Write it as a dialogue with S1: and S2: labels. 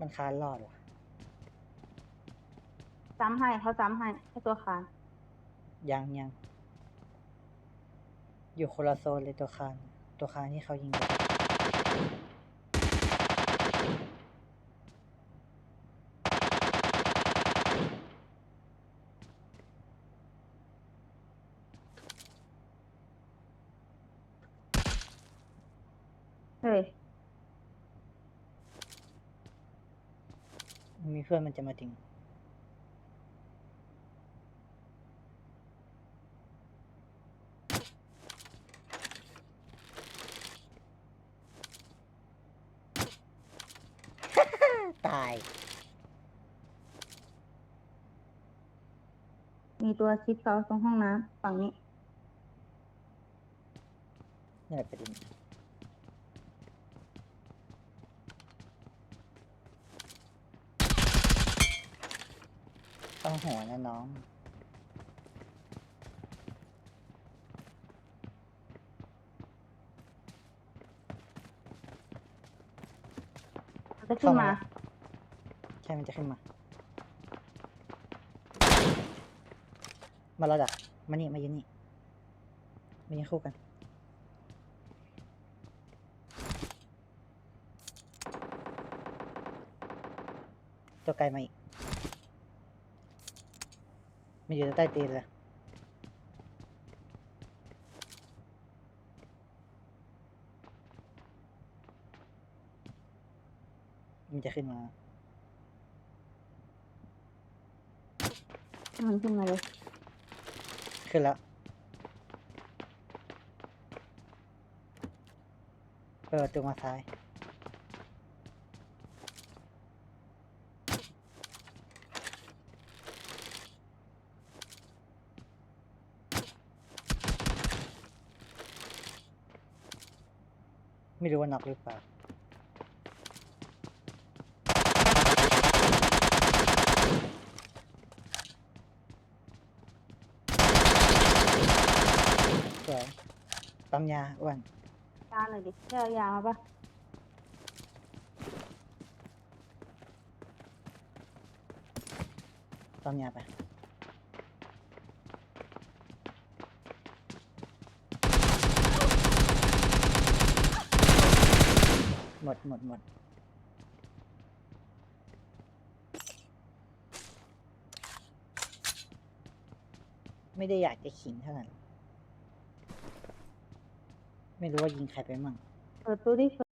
S1: มันคานรอดว่ะ
S2: ซ้ำให้เขาซ้ำให้ให้ตัวคาน
S1: ยังยังอยู่คนละโซนเลยตัวคาน ตัวคานที่เขายิงไป
S2: เฮ้ย
S1: มีเพื่อนมันจะมาถึง ตาย
S2: มีตัวชิดเขาตรงห้องน้ำฝั่งนี้
S1: นี่แหละประเด็น ต้องหัวนะน้อง
S2: จะขึ้นมา
S1: ใช่มันจะขึ้นมา มาแล้วดักมานี่ มายืนนี่ มายืนคู่กัน ตัวไกลมาอีก มันอยู่ใต้ตีนเลยมันจะขึ้นมา
S2: มันขึ้นมาเลย
S1: ขึ้นแล้ว เปิดประตูมาซ้าย ไม่รู้ว่าน็อกหรือเปล่าสวยปั๊มยาอ้วน
S2: ยาหน่อยดิได้เอายามาปะ
S1: ปั๊มยาไป มดหมดหมดไม่ได้อยากจะขิงเท่านั้น ไม่รู้ว่ายิงใครไปมั่ง
S2: เปิดตู้ดิ